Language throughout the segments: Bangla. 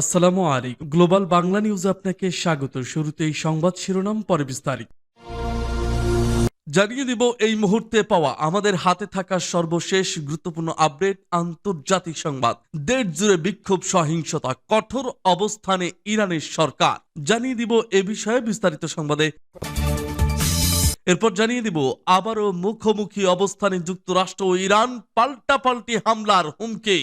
আসসালামু আলাইকুম। গ্লোবাল বাংলা নিউজে আপনাকে স্বাগত। শুরুতেই সংবাদ শিরোনাম, পরে বিস্তারিত। জানিয়ে দিব, এই মুহূর্তে পাওয়া আমাদের হাতে থাকা সর্বশেষ গুরুত্বপূর্ণ আপডেট, আন্তর্জাতিক সংবাদ। দেশ জুড়ে বিক্ষোভ, সহিংসতা, কঠোর অবস্থানে ইরানের সরকার। জানিয়ে দিব এ বিষয়ে বিস্তারিত সংবাদে। এরপর জানিয়ে দিব, আবারও মুখোমুখি অবস্থানে যুক্তরাষ্ট্র ও ইরান পাল্টাপাল্টি হামলার হুমকি।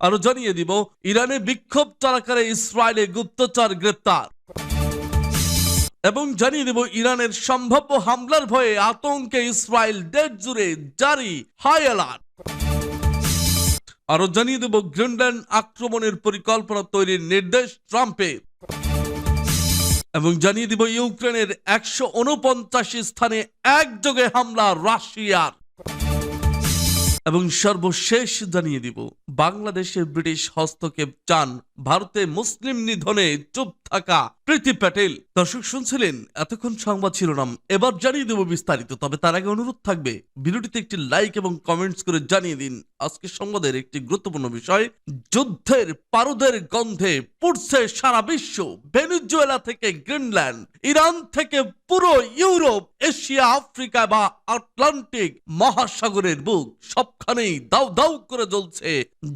আরও জানিয়ে দিব, ইরানে বিক্ষোভ চলাকালে ইসরায়েলে গুপ্তচর গ্রেপ্তার। এবং জানিয়ে দেব, ইরানের সম্ভাব্য হামলার ভয়ে আতঙ্কে ইসরায়েল দেশ জুড়ে জারি হাই অ্যালার্ট। আরও জানিয়ে দেব, গ্রিনল্যান্ড আক্রমণের পরিকল্পনা তৈরির নির্দেশ ট্রাম্পের। এবং জানিয়ে দিব, ইউক্রেনের একশো উনপঞ্চাশ স্থানে একযোগে হামলা রাশিয়ার। এবং সর্বশেষ জানিয়ে দিব বাংলাদেশে ব্রিটিশ হস্তক্ষেপ চান ভারতে মুসলিম নিধনে চুপ থাকা প্রীতি প্যাটেল। দর্শক শুনছিলেন, এতক্ষণ সংবাদ শিরোনাম। এবার জানিয়ে দেব বিস্তারিত, তবে তার আগে অনুরোধ থাকবে, ভিডিওটিতে একটি লাইক এবং কমেন্টস করে জানিয়ে দিন। আজকে সংবাদের একটি গুরুত্বপূর্ণ বিষয়, যুদ্ধের পারদের গন্ধে পুড়ছে সারা বিশ্ব। ভেনিজুয়েলা থেকে গ্রিনল্যান্ড, ইরান থেকে পুরো ইউরোপ, এশিয়া, আফ্রিকা বা আটলান্টিক মহাসাগরের বুক সবখানেই দাউ দাউ করে জ্বলছে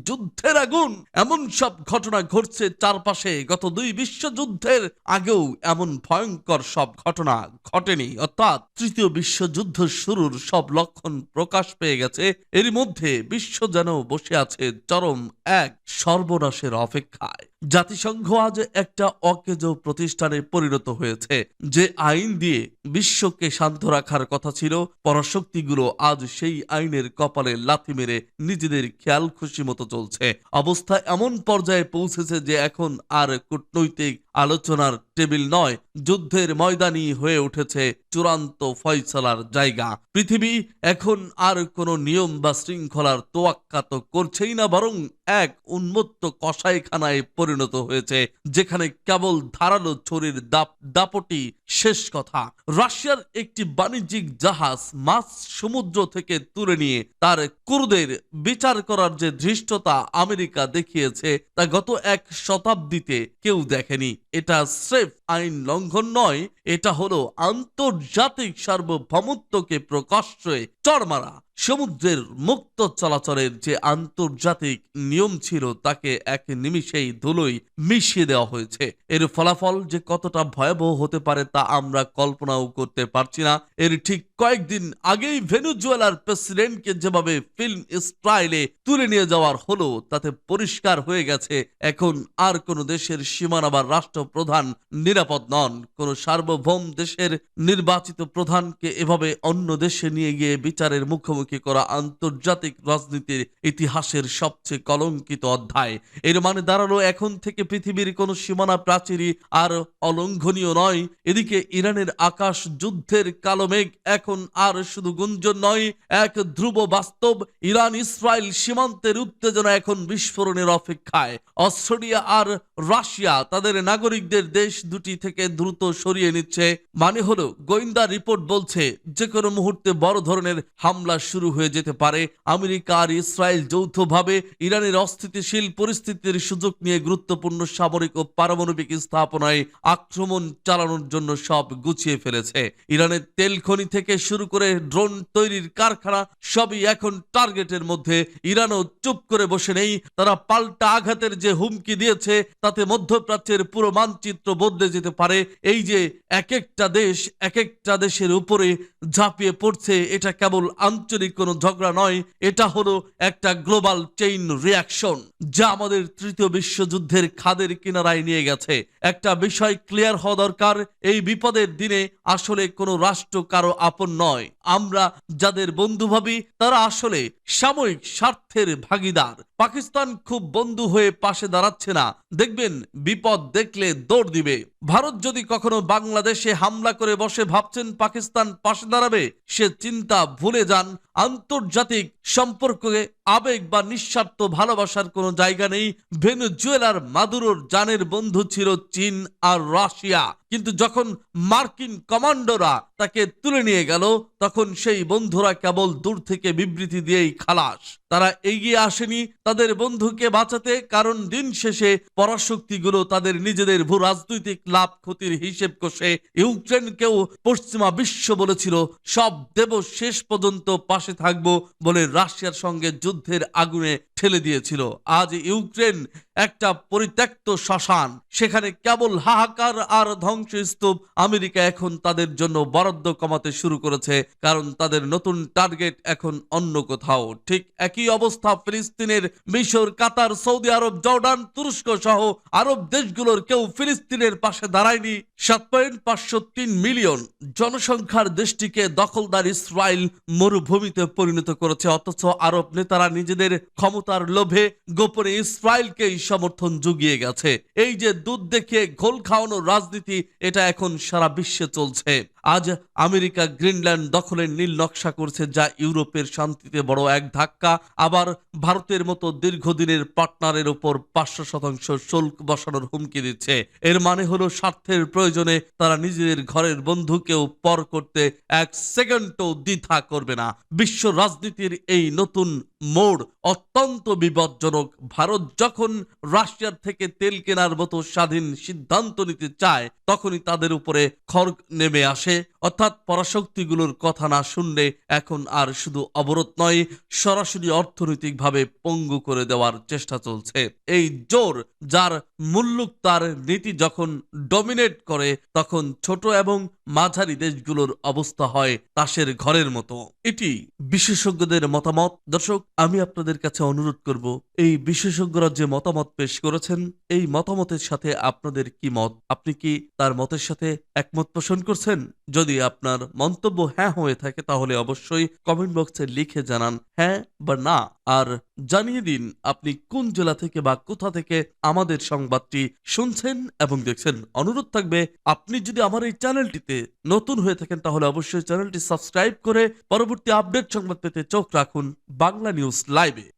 যুদ্ধের আগুন। এমন সব ঘটনা ঘটছে চারপাশে। গত দুই বিশ্বযুদ্ধের আগেও এমন ভয়ঙ্কর সব ঘটনা ঘটেনি। অর্থাৎ তৃতীয় বিশ্বযুদ্ধ শুরুর সব লক্ষণ প্রকাশ পেয়ে গেছে। এর মধ্যে বিশ্ব যেন বসে আছে চরম এক সর্বনাশের অপেক্ষায়। জাতিসংঘ আজ একটা অকেজ প্রতিষ্ঠানে পরিণত হয়েছে। যে আইন দিয়ে বিশ্বকে শান্ত রাখার কথা ছিল, পরাশক্তিগুলো আজ সেই আইনের কপালে লাথি মেরে নিজেদের খেয়াল খুশি মতো চলছে। অবস্থা এমন পর্যায়ে পৌঁছেছে যে এখন আর কূটনৈতিক আলোচনার টেবিল নয়, যুদ্ধের ময়দানি হয়ে উঠেছে চূড়ান্ত ফয়সলার জায়গা। পৃথিবী এখন আর কোনো নিয়ম বা শৃঙ্খলার তোয়াক্কা তো করছেই না, বরং এক উন্মত্ত কসাইখানায় পরিণত হয়েছে, যেখানে কেবল ধারালো ছুরির দাপ দাপটি শেষ কথা। রাশিয়ার একটি বাণিজ্যিক জাহাজ মাছ সমুদ্র থেকে তুলে নিয়ে তার কুরুদের বিচার করার যে ধৃষ্টতা আমেরিকা দেখিয়েছে, তা গত এক শতাব্দীতে কেউ দেখেনি। এটা স্রেফ আইন লঙ্ঘন নয়, এটা হলো আন্তর্জাতিক সার্বভৌমত্বকে প্রকাশ্যে চড়মারা। সমুদ্রের মুক্ত চলাচলের যে আন্তর্জাতিক নিয়ম ছিল, তাকে এক নিমিষেই ধুলোই মিশিয়ে দেওয়া হয়েছে। এর ফলাফল যে কতটা ভয়াবহ হতে পারে তা আমরা কল্পনাও করতে পারছি না। এর ঠিক কয়েকদিন আগেই ভেনুজুয়েলার প্রেসিডেন্টকে যেভাবে ফিল্ম স্ট্রাইলে তুলে নিয়ে যাওয়ার হলো, তাতে পরিষ্কার হয়ে গেছে, এখন আর কোনো দেশের সীমানা বা রাষ্ট্রপ্রধান নিরাপদ নন। কোন সার্বভৌম দেশের নির্বাচিত প্রধানকে এভাবে অন্য দেশে নিয়ে গিয়ে বিচারের মুখোমুখি করা আন্তর্জাতিক রাজনীতির ইতিহাসের সবচেয়ে কলঙ্কিত অধ্যায়? এর মানে দাঁড়াল এখন থেকে পৃথিবীর কোনো সীমানা প্রাচীরই আর অলঙ্ঘনীয় নয়। এদিকে ইরানের আকাশ যুদ্ধের কালো মেঘ এখন আর শুধু গুঞ্জন নয়, এক ধ্রুব বাস্তব ইরান ইসরায়েল সীমান্তের উত্তেজনা এখন বিস্ফোরণের অপেক্ষায়। অস্ট্রেলিয়া আর রাশিয়া, তাদের নাগরিকদের দেশ দুটি থেকে দ্রুত সরিয়ে নিচ্ছে। মানে হলো গোয়েন্দা রিপোর্ট বলছে যে কোনো মুহূর্তে বড় ধরনের হামলা শুরু হয়ে যেতে পারে। আমেরিকা আর ইসরায়েল যৌথভাবে ইরানের অস্থিতিশীল পরিস্থিতির সুযোগ নিয়ে গুরুত্বপূর্ণ সামরিক ও পারমাণবিক স্থাপনায় আক্রমণ চালানোর জন্য সব গুছিয়ে ফেলেছে। ইরানের তেল খনি থেকে শুরু করে ড্রোন তৈরির কারখানা সবই এখন টার্গেটের মধ্যে। ইরানও চুপ করে বসে নেই। তারা পাল্টা আঘাতের যে হুমকি দিয়েছে, তাতে মধ্যপ্রাচ্যের পুরো মানচিত্র বদলে যেতে পারে। এই যে এক একটা দেশ এক একটা দেশের উপরে ঝাঁপিয়ে পড়ছে, এটা কেবল আঞ্চলিক কোনো ঝগড়া নয়, এটা হলো একটা গ্লোবাল চেইন রিয়াকশন, যা আমাদের তৃতীয় বিশ্বযুদ্ধের খাদের কিনারায় নিয়ে গেছে। একটা বিষয় ক্লিয়ার হওয়া দরকার, এই বিপদের দিনে আসলে কোনো রাষ্ট্র কারও আপন নয়। আমরা যাদের বন্ধু ভাবি, তারা আসলে সাময়িক স্বার্থের ভাগিদার। পাকিস্তান খুব বন্ধু হয়ে পাশে দাঁড়াচ্ছে না। দেখবেন, বিপদ দেখলে দৌড় দিবে। ভারত যদি কখনো বাংলাদেশে হামলা করে বসে ভাবছেন পাকিস্তান পাশে দাঁড়াবে, সে চিন্তা ভুলে যান। আন্তর্জাতিক সম্পর্কে আবেগ বা নিঃস্বার্থ ভালোবাসার কোনো জায়গা নেই। ভেনেজুয়েলার মাদুরোর জানের বন্ধু ছিল চীন আর রাশিয়া। কিন্তু যখন মার্কিন কমান্ডোরা তাকে তুলে নিয়ে গেল, তখন সেই বন্ধুরা কেবল দূর থেকে বিবৃতি দিয়েই খালাস। তারা এগিয়ে আসেনি তাদের বন্ধুকে বাঁচাতে, কারণ দিন শেষে পরাশক্তিগুলো তাদের নিজেদের ভূ রাজনৈতিক লাভ ক্ষতির হিসেব কষে ইউক্রেনকেও পশ্চিমা বিশ্ব বলেছিল, সব দেব শেষ পর্যন্ত পাশে থাকব বলে রাশিয়ার সঙ্গে যুদ্ধের আগুনে ঠেলে দিয়েছিল। আজ ইউক্রেন একটা পরিত্যক্ত শ্মশান। সেখানে কেবল হাহাকার আর ধ্বংসস্তূপ আমেরিকা এখন তাদের জন্য বরাদ্দ কমাতে শুরু করেছে, কারণ তাদের নতুন টার্গেট এখন অন্য কোথাও। ঠিক একই অবস্থা ফিলিস্তিনের মিশর, কাতার, সৌদি আরব, জর্ডান, তুরস্ক সহ আরব দেশগুলোর কেউ ফিলিস্তিনের পাশে দাঁড়ায়নি। সাত পয়েন্ট পাঁচশো তিন মিলিয়ন জনসংখ্যার দেশটিকে দখলদার ইসরায়েল মরুভূমিতে পরিণত করেছে, অথচ আরব নেতারা নিজেদের ক্ষমতার লোভে গোপনে ইসরায়েলকেই সমর্থন জুগিয়ে গেছে। এই যে দুধ দেখে ঘোল খাওয়ানোর রাজনীতি, এটা এখন সারা বিশ্বে চলছে। আজ আমেরিকা গ্রিনল্যান্ড দখলের নীল নকশা করছে যা ইউরোপের শান্তিতে বড় এক ধাক্কা। আবার ভারতের মতো দীর্ঘদিনের পার্টনারের উপর পাঁচশো শতাংশ শুল্ক বসানোর হুমকি দিচ্ছে। এর মানে হলো স্বার্থের প্রয়োজনে তারা নিজেদের ঘরের বন্ধুকেও পর করতে এক সেকেন্ডও দ্বিধা করবে না। বিশ্ব রাজনীতির এই নতুন মোড় অত্যন্ত বিপজ্জনক। ভারত যখন রাশিয়ার থেকে তেল কেনার মতো স্বাধীন সিদ্ধান্ত নিতে চায়, তখনই তাদের উপরে খড়গ নেমে আসে। অর্থাৎ পরাশক্তিগুলোর কথা না শুনলে এখন আর শুধু অবরোধ নয়, সরাসরি অর্থনৈতিকভাবে পঙ্গু করে দেওয়ার চেষ্টা চলছে। এই জোর যার মুল্লুক তার নীতি যখন ডমিনেট করে, তখন ছোট এবং মাঝারি দেশগুলোর অবস্থা হয় তাসের ঘরের মতো। এটি বিশেষজ্ঞদের মতামত। দর্শক, আমি আপনাদের কাছে অনুরোধ করব, এই বিশেষজ্ঞরা যে মতামত পেশ করেছেন, এই মতামতের সাথে আপনাদের কি মত? আপনি কি তার মতের সাথে একমত পোষণ করছেন? যদি আপনার মন্তব্য হ্যাঁ হয়ে থাকে, তাহলে অবশ্যই কমেন্ট বক্সে লিখে জানান হ্যাঁ বা না। আর জানিয়ে দিন আপনি কোন জেলা থেকে বা কোথা থেকে আমাদের সংবাদটি শুনছেন এবং দেখছেন। অনুরোধ থাকবে, আপনি যদি আমার এই চ্যানেলটিতে নতুন হয়ে থাকেন, তাহলে অবশ্যই চ্যানেলটি সাবস্ক্রাইব করে পরবর্তী আপডেট সংবাদ পেতে চোখ রাখুন বাংলা নিউজ লাইভে।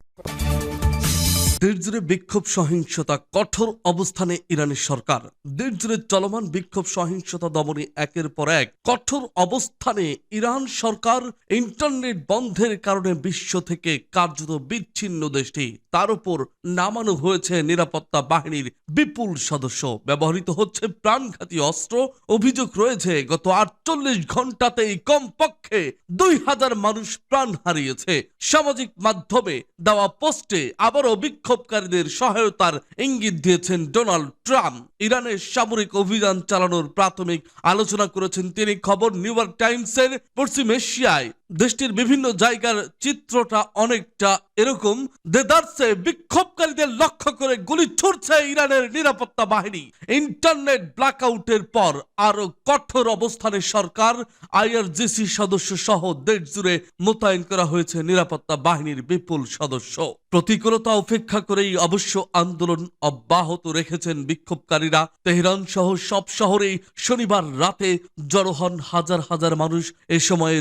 দেশজুড়ে বিক্ষোভ সহিংসতা, কঠোর অবস্থানে ইরানের সরকার। দেশজুড়ে চলমান বিক্ষোভ সহিংসতা দমনে একের পর এক কঠোর অবস্থানে ইরান সরকার ইন্টারনেট বন্ধের কারণে বিশ্ব থেকে কার্যত বিচ্ছিন্ন দেশটি। তার উপর নামানো হয়েছে নিরাপত্তা বাহিনীর বিপুল সদস্য। ব্যবহৃত হচ্ছে প্রাণঘাতী অস্ত্র। অভিযোগ রয়েছে, গত আটচল্লিশ ঘন্টাতেই কমপক্ষে দুই হাজার মানুষ প্রাণ হারিয়েছে। সামাজিক মাধ্যমে দেওয়া পোস্টে আবারও বিক্ষোভকারীদের সহায়তার ইঙ্গিত দিয়েছেন ডোনাল্ড ট্রাম্প। ইরানের সামরিক অভিযান চালানোর প্রাথমিক আলোচনা করেছেন তিনি। খবর নিউ ইয়র্ক টাইমসের পশ্চিম এশিয়ায়। দেশটির বিভিন্ন জায়গার চিত্রটা অনেকটা এরকম। দেদার্সে বিক্ষোভকারীদের লক্ষ্য করে গুলি ছুড়ছে ইরানের নিরাপত্তা বাহিনী। ইন্টারনেট ব্ল্যাকআউটের পর আরও কঠোর অবস্থানে সরকার আইআরজিসি সদস্য সহ দেশ জুড়ে মোতায়েন করা হয়েছে নিরাপত্তা বাহিনীর বিপুল সদস্য। প্রতিকূলতা উপেক্ষা করেই অবশ্য আন্দোলন অব্যাহত রেখেছেন বিক্ষোভকারীরা। তেহরান সহ সব শহরেই শনিবার রাতে জড়ো হন হাজার হাজার মানুষ। এ সময়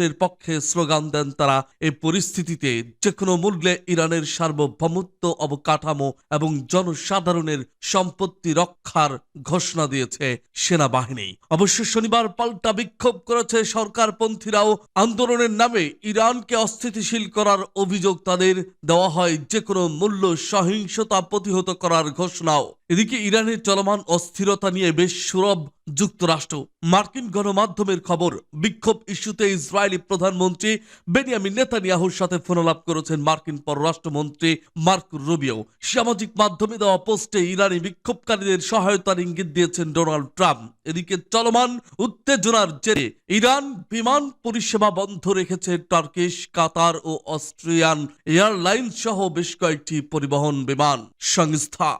রাজতন্ত্রের পক্ষে স্লোগান দেন তারা। এই পরিস্থিতিতে যে কোনো মূল্যে ইরানের সার্বভৌমত্ব অবকাঠামো এবং জনসাধারণের সম্পত্তি রক্ষার ঘোষণা দিয়েছে সেনাবাহিনী। অবশ্য শনিবার পাল্টা বিক্ষোভ করেছে সরকারপন্থীরাও। আন্দোলনের নামে ইরানকে অস্থিতিশীল করার অভিযোগ তাদের। দেওয়া হয় যে কোনো মূল্য সহিংসতা প্রতিহত করার ঘোষণাও। এদিকে ইরানের চলমান অস্থিরতা নিয়ে বেশ সুরব যুক্তরাষ্ট্র। মার্কিন গণমাধ্যমের খবর, বিক্ষোভ ইস্যুতে ইসরায়েলি প্রধানমন্ত্রী বেনিয়ামিন নেতানিয়াহুর সাথে ফোনালাপ করেছেন মার্কিন পররাষ্ট্রমন্ত্রী মার্ক রুবিও। সামাজিক মাধ্যমে দেওয়া পোস্টে ইরানি বিক্ষোভকারীদের সহায়তার ইঙ্গিত দিয়েছেন ডোনাল্ড ট্রাম্প। এদিকে চলমান উত্তেজনার জেরে ইরান বিমান পরিষেবা বন্ধ রেখেছে টার্কিশ, কাতার ও অস্ট্রিয়ান এয়ারলাইন্স সহ বেশ কয়েকটি পরিবহন বিমান সংস্থা।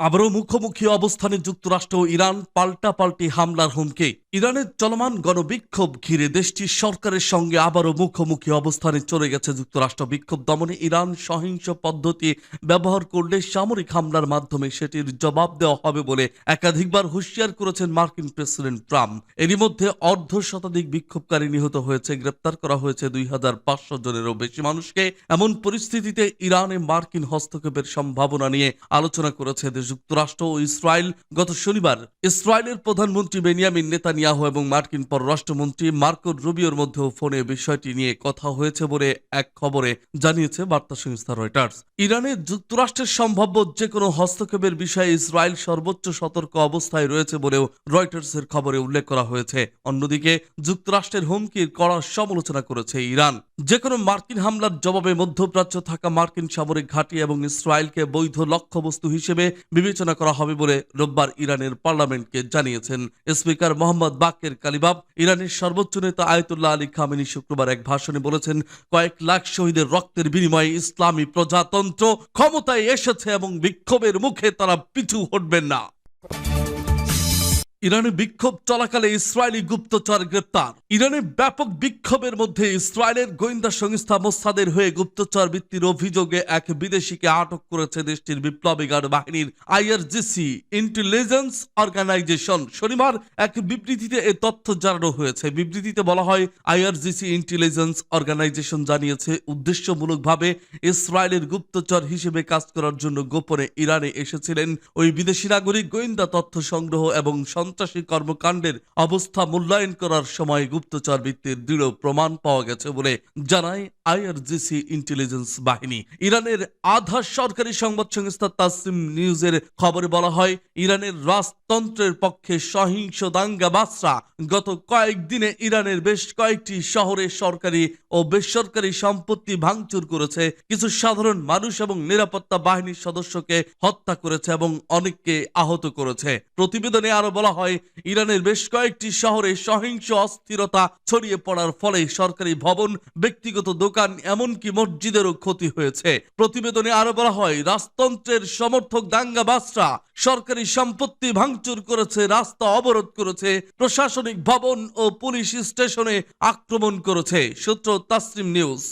আবারও মুখোমুখি অবস্থানে যুক্তরাষ্ট্র ও ইরান পাল্টা পাল্টি হামলার হুমকি। ইরানের চলমান গণবিক্ষোভ ঘিরে দেশটির সরকারের সঙ্গে আবারও মুখোমুখি অবস্থানে চলে গেছে যুক্তরাষ্ট্র। বিক্ষোভ দমনে ইরান সহিংস পদ্ধতি ব্যবহার করলে সামরিক হামলার মাধ্যমে সেটির জবাব দেওয়া হবে বলে একাধিকবার হুঁশিয়ার করেছেন মার্কিন প্রেসিডেন্ট ট্রাম্প। এরই মধ্যে অর্ধ শতাধিক বিক্ষোভকারী নিহত হয়েছে, গ্রেপ্তার করা হয়েছে দুই হাজার পাঁচশো জনেরও বেশি মানুষকে। এমন পরিস্থিতিতে ইরানে মার্কিন হস্তক্ষেপের সম্ভাবনা নিয়ে আলোচনা করেছে যুক্তরাষ্ট্র ও ইসরায়েল। গত শনিবার ইসরায়েলের প্রধানমন্ত্রী বেনিয়ামিন নেতানিয়াহু এবং মার্কিন পররাষ্ট্রমন্ত্রী মার্কো রুবিওর মধ্যেও ফোনে বিষয়টি নিয়ে কথা হয়েছে বলে এক খবরে জানিয়েছে বার্তা সংস্থা রয়টার্স। ইরানে যুক্তরাষ্ট্রের সম্ভাব্য যে কোনো হস্তক্ষেপের বিষয়ে ইসরায়েল সর্বোচ্চ সতর্ক অবস্থায় রয়েছে বলেও রয়টার্সের খবরে উল্লেখ করা হয়েছে। অন্যদিকে, যুক্তরাষ্ট্রের হুমকির কড়া সমালোচনা করেছে ইরান। যে কোনো মার্কিন হামলার জবাবে মধ্যপ্রাচ্য থাকা মার্কিন সামরিক ঘাঁটি এবং ইসরায়েলকে বৈধ লক্ষ্যবস্তু হিসেবে বিবেচনা করা হবে বলে রোববার ইরানের পার্লামেন্টকে জানিয়েছেন স্পিকার মোহাম্মদ বাকের কালিবাব, ইরানের সর্বোচ্চ নেতা আয়তুল্লাহ আলী খামিনি শুক্রবার এক ভাষণে বলেছেন, কয়েক লাখ শহীদের রক্তের বিনিময়ে ইসলামী প্রজাতন্ত্র ক্ষমতায় এসেছে এবং বিক্ষোভের মুখে তারা পিছু হটবেন না। ইরানে বিক্ষোভ চলাকালে ইসরায়েলি গুপ্তচর গ্রেপ্তার। ইরানে ব্যাপক বিক্ষোভের মধ্যে ইসরায়েলের গোয়েন্দা সংস্থা মোসাদের হয়ে গুপ্তচর বৃত্তির অভিযোগে এক বিদেশিকে আটক করেছে দেশটির বিপ্লবী গার্ড বাহিনীর আইআরজিসি ইন্টেলিজেন্স অর্গানাইজেশন। শনিবার এক বিবৃতিতে এ তথ্য জানানো হয়েছে। বিবৃতিতে বলা হয়, আইআরজিসি ইন্টেলিজেন্স অর্গানাইজেশন জানিয়েছে, উদ্দেশ্যমূলকভাবে ইসরায়েলের গুপ্তচর হিসেবে কাজ করার জন্য গোপনে ইরানে এসেছিলেন ওই বিদেশি নাগরিক গোয়েন্দা তথ্য সংগ্রহ এবং সন্ত্রাসী কর্মকাণ্ডের অবস্থা মূল্যায়ন করার সময় গুপ্তচর বৃত্তির দৃঢ় প্রমাণ পাওয়া গেছে বলে জানায় আইআরজিসি ইন্টেলিজেন্স বাহিনী। ইরানের আধা সরকারি সংবাদ সংস্থা তাসিম নিউজের খবরে বলা হয়, ইরানের রাজতন্ত্রের পক্ষে সহিংস দাঙ্গাবাসরা গত কয়েকদিনে ইরানের বেশ কয়েকটি শহরে সরকারি ও বেসরকারি সম্পত্তি ভাঙচুর করেছে। কিছু সাধারণ মানুষ এবং নিরাপত্তা বাহিনীর সদস্যকে হত্যা করেছে এবং অনেককে আহত করেছে। প্রতিবেদনে আরও বলা হয়, ইরানের বেশ কয়েকটি শহরে সহিংস অস্থিরতা ছড়িয়ে পড়ার ফলে সরকারি ভবন ব্যক্তিগত দোকান এমনকি মসজিদেরও ক্ষতি হয়েছে। প্রতিবেদনে আরও বলা হয়, রাজতন্ত্রের সমর্থক দাঙ্গাবাসরা সরকারি সম্পত্তি ভাঙচুর করেছে, রাস্তা অবরোধ করেছে, প্রশাসনিক ভবন ও পুলিশ স্টেশনে আক্রমণ করেছে। সূত্র তাসরিম নিউজ।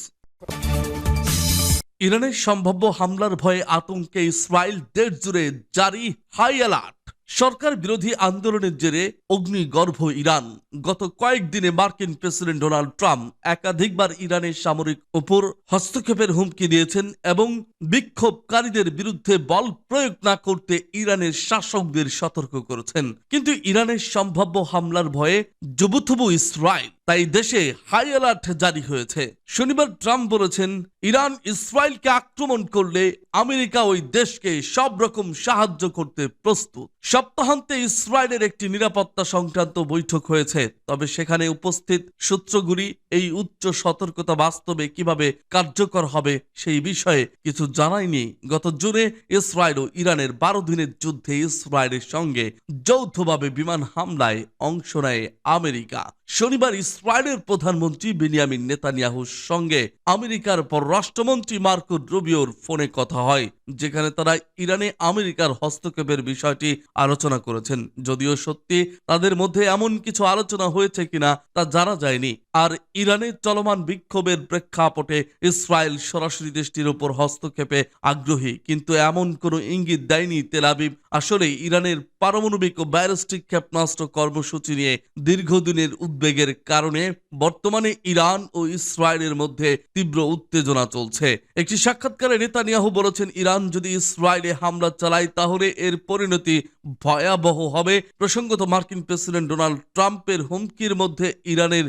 ইরানের সম্ভাব্য হামলার ভয়ে আতঙ্কে ইসরায়েল দেশ জুড়ে জারি হাই অ্যালার্ট। সরকার বিরোধী আন্দোলনের জেরে অগ্নিগর্ভ ইরান। গত কয়েকদিনে মার্কিন প্রেসিডেন্ট ডোনাল্ড ট্রাম্প একাধিকবার ইরানের সামরিক ওপর হস্তক্ষেপের হুমকি দিয়েছেন এবং বিক্ষোভকারীদের বিরুদ্ধে বল প্রয়োগ না করতে ইরানের শাসকদের সতর্ক করেছেন। কিন্তু ইরানের সম্ভাব্য হামলার ভয়ে জবুথবু ইসরায়েল তাই দেশে হাই অ্যালার্ট জারি হয়েছে। শনিবার ট্রাম্প বলেছেন, ইরান ইসরায়েলকে আক্রমণ করলে আমেরিকা ওই দেশকে সব রকম সাহায্য করতে প্রস্তুত। সপ্তাহান্তে ইসরায়েলের একটি নিরাপত্তা সংক্রান্ত বৈঠক হয়েছে, তবে সেখানে উপস্থিত সূত্রগুলি এই উচ্চ সতর্কতা বাস্তবে কীভাবে কার্যকর হবে সেই বিষয়ে কিছু জানায়নি। গত জুনে ইসরায়েল ও ইরানের বারো দিনের যুদ্ধে ইসরায়েলের সঙ্গে যৌথভাবে বিমান হামলায় অংশ নেয় আমেরিকা। শনিবার ইসরায়েলের প্রধানমন্ত্রী বেনিয়ামিন নেতানিয়াহুর সঙ্গে আমেরিকার পররাষ্ট্রমন্ত্রী মার্কো রুবিওর ফোনে কথা হয়, যেখানে তারা ইরানে আমেরিকার হস্তক্ষেপের বিষয়টি আলোচনা করেছেন। যদিও সত্যি তাদের মধ্যে এমন কিছু আলোচনা হয়েছে কিনা তা জানা যায়নি। আর ইরানের চলমান বিক্ষোভের প্রেক্ষাপটে ইসরায়েল সরাসরি দেশটির উপর হস্তক্ষেপে আগ্রহী। কিন্তু এমন কোনো ইঙ্গিত দেয়নি তেলাবিব আসলে ইরানের পারমাণবিক ও ব্যালিস্টিক ক্ষেপণাস্ত্র কর্মসূচি নিয়ে দীর্ঘদিনের উদ্বেগের কারণে বর্তমানে ইরান ও ইসরায়েলের মধ্যে তীব্র উত্তেজনা চলছে। একটি সাক্ষাৎকারে নেতানিয়াহু বলেছেন, ইরান যদি ইসরায়েলে হামলা চালায়, তাহলে এর পরিণতি ভয়াবহ হবে। প্রসঙ্গত মার্কিন প্রেসিডেন্ট ডোনাল্ড ট্রাম্পের হুমকির মধ্যে ইরানের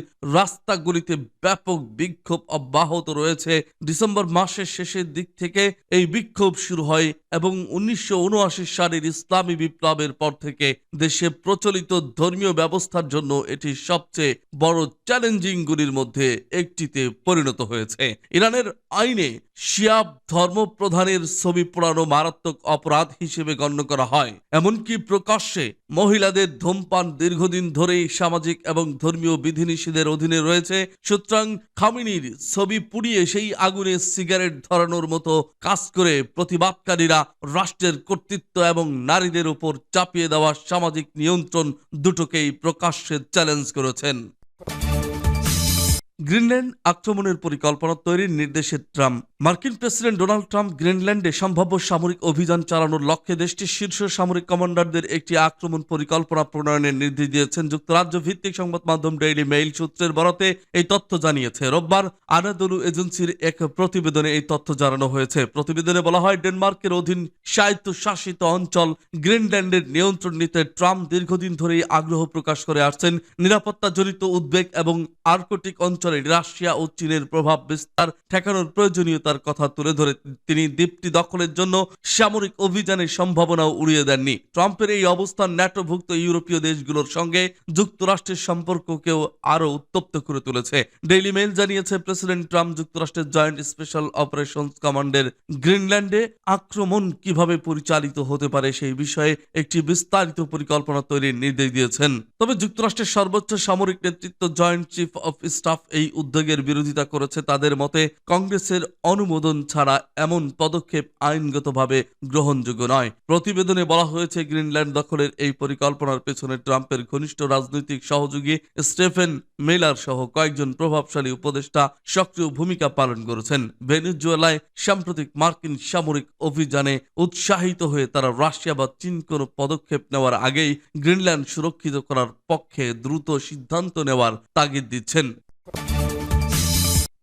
রাস্তাগুলিতে ব্যাপক বিক্ষোভ অব্যাহত রয়েছে। ডিসেম্বর মাসের শেষের দিক থেকে এই বিক্ষোভ শুরু হয় এবং উনিশশো উনআশি সালের ইসলামী বিপ্লবের পর থেকে দেশে প্রচলিত ধর্মীয় ব্যবস্থার জন্য এটি সবচেয়ে বড় চ্যালেঞ্জিংগুলির মধ্যে একটিতে পরিণত হয়েছে। ইরানের আইনে শিয়া ধর্মপ্রধানের ছবি পোড়ানো মারাত্মক অপরাধ হিসেবে গণ্য করা হয়। এমনকি প্রকাশ্যে মহিলাদের ধূমপান দীর্ঘদিন ধরেই সামাজিক এবং ধর্মীয় বিধিনিষেধের অধীনে রয়েছে। সুতরাং খামিনির ছবি পুড়িয়ে সেই আগুনে সিগারেট ধরানোর মতো কাজ করে প্রতিবাদকারীরা রাষ্ট্রের কর্তৃত্ব এবং নারীদের উপর চাপিয়ে দেওয়া সামাজিক নিয়ন্ত্রণ দুটোকেই প্রকাশ্যে চ্যালেঞ্জ করেছেন। গ্রিনল্যান্ড আক্রমণের পরিকল্পনা তৈরির নির্দেশে ট্রাম্প। মার্কিন প্রেসিডেন্ট ডোনাল্ড ট্রাম্প গ্রিনল্যান্ডে সম্ভাব্য সামরিক অভিযান চালানোর লক্ষ্যে দেশটির শীর্ষ সামরিক কমান্ডারদের একটি আক্রমণ পরিকল্পনা প্রণয়নের নির্দেশ দিয়েছেন যুক্তরাজ্য ভিত্তিক সংবাদ মাধ্যম ডেইলি মেইল সূত্রের বরাতে এই তথ্য জানিয়েছে। রোববার আনাদলু এজেন্সির এক প্রতিবেদনে এই তথ্য জানানো হয়েছে। প্রতিবেদনে বলা হয়, ডেনমার্কের অধীন স্বায়ত্তশাসিত অঞ্চল গ্রিনল্যান্ডের নিয়ন্ত্রণ নিতে ট্রাম্প দীর্ঘদিন ধরেই আগ্রহ প্রকাশ করে আসছেন। নিরাপত্তা নিরাপত্তাজনিত উদ্বেগ এবং আর্কটিক অঞ্চলে রাশিয়া ও চীনের প্রভাব বিস্তার ঠেকানোর প্রয়োজনীয়তার কথা তুলে ধরে তিনি দ্বীপটি দখলের জন্য সামরিক অভিযানের সম্ভাবনাও উড়িয়ে দেননি। ট্রাম্পের এই অবস্থান ন্যাটোভুক্ত ইউরোপীয় দেশগুলোর সঙ্গে যুক্তরাষ্ট্রের সম্পর্ককেও আরও উত্তপ্ত করে তুলেছে। ডেইলি মেইল জানিয়েছে প্রেসিডেন্ট ট্রাম্প যুক্তরাষ্ট্রের জয়েন্ট স্পেশাল অপারেশনস কমান্ডের গ্রিনল্যান্ডে আক্রমণ কীভাবে পরিচালিত হতে পারে সেই বিষয়ে একটি বিস্তারিত পরিকল্পনা তৈরির নির্দেশ দিয়েছেন। তবে যুক্তরাষ্ট্রের সর্বোচ্চ সামরিক নেতৃত্ব জয়েন্ট চিফ অফ স্টাফ এই উদ্যোগের বিরোধিতা করেছে তাদের মতে কংগ্রেসের অনুমোদন ছাড়া এমন পদক্ষেপ আইনগতভাবে গ্রহণযোগ্য নয়। প্রতিবেদনে বলা হয়েছে, গ্রিনল্যান্ড দখলের এই পরিকল্পনার পেছনে ট্রাম্পের ঘনিষ্ঠ রাজনৈতিক সহযোগী স্টেফেন মেলার সহ কয়েকজন প্রভাবশালী উপদেষ্টা সক্রিয় ভূমিকা পালন করেছেন। ভেনেজুয়েলায় সাম্প্রতিক মার্কিন সামরিক অভিযানে উৎসাহিত হয়ে তারা রাশিয়া বা চীন কোনো পদক্ষেপ নেওয়ার আগেই গ্রিনল্যান্ড সুরক্ষিত করার পক্ষে দ্রুত সিদ্ধান্ত নেওয়ার তাগিদ দিচ্ছেন।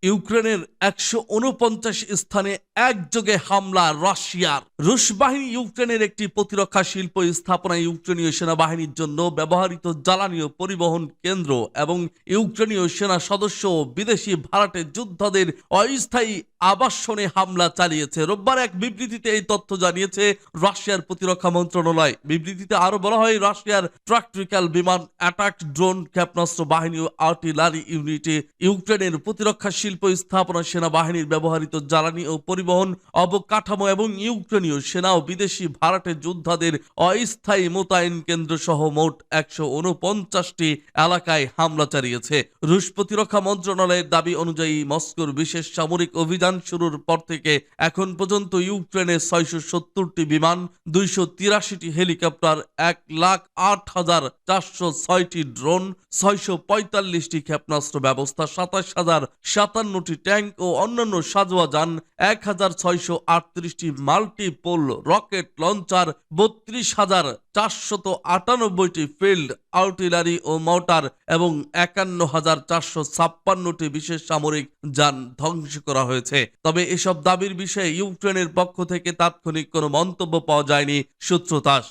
ইউক্রেনের একশো উনপঞ্চাশ স্থানে একযোগে হামলা রাশিয়ার। রুশ বাহিনী ইউক্রেনের একটি প্রতিরক্ষা শিল্প স্থাপনায় ইউক্রেনীয় সেনাবাহিনীর জন্য ব্যবহৃত জ্বালানীয় পরিবহন কেন্দ্র এবং ইউক্রেনীয় সেনা সদস্য বিদেশি ভাড়াটে যোদ্ধাদের অস্থায়ী আবাসনে হামলা চালিয়েছে। রোববার এক বিবৃতিতে এই তথ্য জানিয়েছে রাশিয়ার প্রতিরক্ষা মন্ত্রণালয়। বিবৃতিতে আরও বলা হয়, রাশিয়ার ট্রাকট্রিক্যাল বিমান অ্যাটাক ড্রোন ক্ষেপণাস্ত্র বাহিনী ও আর্টিলারি ইউনিটে ইউক্রেনের প্রতিরক্ষা শিল্প স্থাপনা সেনাবাহিনীর ব্যবহৃত জ্বালানি ও পরিবহন অবকাঠামো এবং ইউক্রেনীয় সেনা ও বিদেশি ভাড়াটে যোদ্ধাদের অস্থায়ী মোতায়েন কেন্দ্র সহ মোট একশো উনপঞ্চাশটি এলাকায় হামলা চালিয়েছে। রুশ প্রতিরক্ষা মন্ত্রণালয়ের দাবি অনুযায়ী মস্কোর বিশেষ সামরিক অভিযান শুরুর পর থেকে এখন পর্যন্ত ইউক্রেনে ছয়শো সত্তরটি বিমান, দুইশো তিরাশিটি হেলিকপ্টার, এক লাখ আট হাজার চারশো ছয়টি ড্রোন, ছয়শো পঁয়তাল্লিশটি ক্ষেপণাস্ত্র ব্যবস্থা, সাতাশ হাজার সাতান্নটি ট্যাঙ্ক ও অন্যান্য সাজোয়া যান, এক হাজার ছয়শো আটত্রিশটি মাল্টিপোল রকেট লঞ্চার, বত্রিশ হাজার চারশত আটানব্বইটি ফিল্ড আর্টিলারি ও মোটার এবং একান্ন হাজার চারশো ছাপ্পান্নটি বিশেষ সামরিক যান ধ্বংস করা হয়েছে। তবে এসব দাবির বিষয়ে ইউক্রেনের পক্ষ থেকে তাৎক্ষণিক কোনো মন্তব্য পাওয়া যায়নি, সূত্রতাস।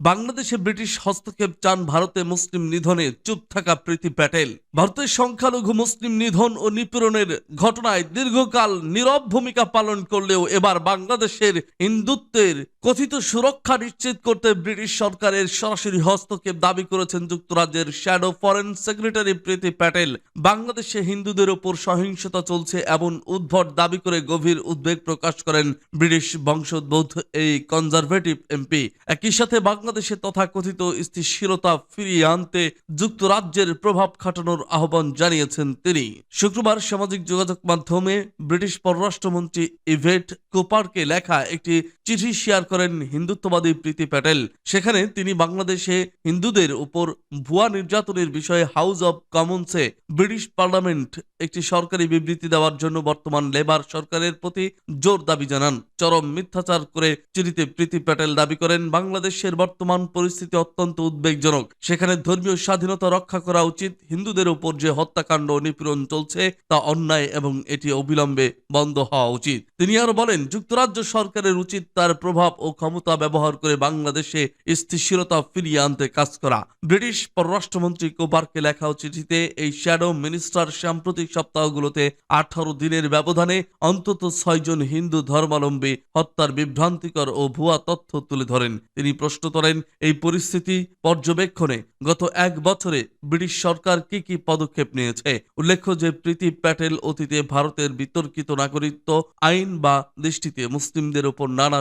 বাংলাদেশে ব্রিটিশ হস্তক্ষেপ চান ভারতে মুসলিম নিধনে, চুপ থাকা প্রীতি প্যাটেল। ভারতের সংখ্যালঘু মুসলিম নিধন ও নিপীড়নের ঘটনায় দীর্ঘকাল নীরব ভূমিকা পালন করলেও এবার বাংলাদেশের হিন্দুত্বের কথিত সুরক্ষা নিশ্চিত করতে ব্রিটিশ সরকারের সরাসরি হস্তক্ষেপ দাবি করেছেন যুক্তরাজ্যের shadow foreign secretary Priti Patel. বাংলাদেশে হিন্দুদের ওপর সহিংসতা চলছে এমন উদ্ভট দাবি করে গভীর উদ্বেগ প্রকাশ করেন ব্রিটিশ বংশোদ্ভূত এই কনজারভেটিভ এমপি। একই সাথে বাংলাদেশে তথাকথিত স্থিতিশীলতা ফিরিয়ে আনতে যুক্তরাজ্যের প্রভাব খাটানোর আহ্বান জানিয়েছেন তিনি। শুক্রবার সামাজিক যোগাযোগ মাধ্যমে ব্রিটিশ পররাষ্ট্রমন্ত্রী ইভেট কোপারকে লেখা একটি চিঠি শেয়ার করেন হিন্দুত্ববাদী প্রীতি প্যাটেল। সেখানে তিনি বাংলাদেশে হিন্দুদের উপর ভুয়া নির্যাতনের বিষয়ে হাউস অব কমন্সে ব্রিটিশ পার্লামেন্ট একটি সরকারি বিবৃতি দেওয়ার জন্য বর্তমান লেবার সরকারের প্রতি জোর দাবি জানান। চরম মিথ্যাচার করে চিঠিতে প্রীতি প্যাটেল দাবি করেন, বাংলাদেশের বর্তমান পরিস্থিতি অত্যন্ত উদ্বেগজনক। সেখানে ধর্মীয় স্বাধীনতা রক্ষা করা উচিত। হিন্দুদের উপর যে হত্যাকাণ্ড নিপীড়ন চলছে, তা অন্যায় এবং এটি অবিলম্বে বন্ধ হওয়া উচিত। তিনি আরও বলেন, যুক্তরাজ্য সরকারের উচিত তার প্রভাব ও ক্ষমতা ব্যবহার করে বাংলাদেশে স্থিতিশীলতা ফিরিয়ে আনতে কাজ করা। ব্রিটিশ পররাষ্ট্রমন্ত্রী কোপারকে লেখা চিঠিতে এই শ্যাডো মিনিস্টার সাম্প্রতিক সপ্তাহগুলোতে আঠারো দিনের ব্যবধানে অন্তত ছয়জন হিন্দু ধর্মাবলম্বী হত্যার বিভ্রান্তিকর ও ভুয়া তথ্য তুলে ধরেন। তিনি প্রশ্ন তোলেন করেন এই পরিস্থিতি পর্যবেক্ষণে। গত এক বছরে ব্রিটিশ সরকার কি কি পদক্ষেপ নিয়েছে? উল্লেখ্য যে প্রীতি প্যাটেল অতীতে ভারতের বিতর্কিত নাগরিকত্ব আইন বা দৃষ্টিতে মুসলিমদের উপর নানা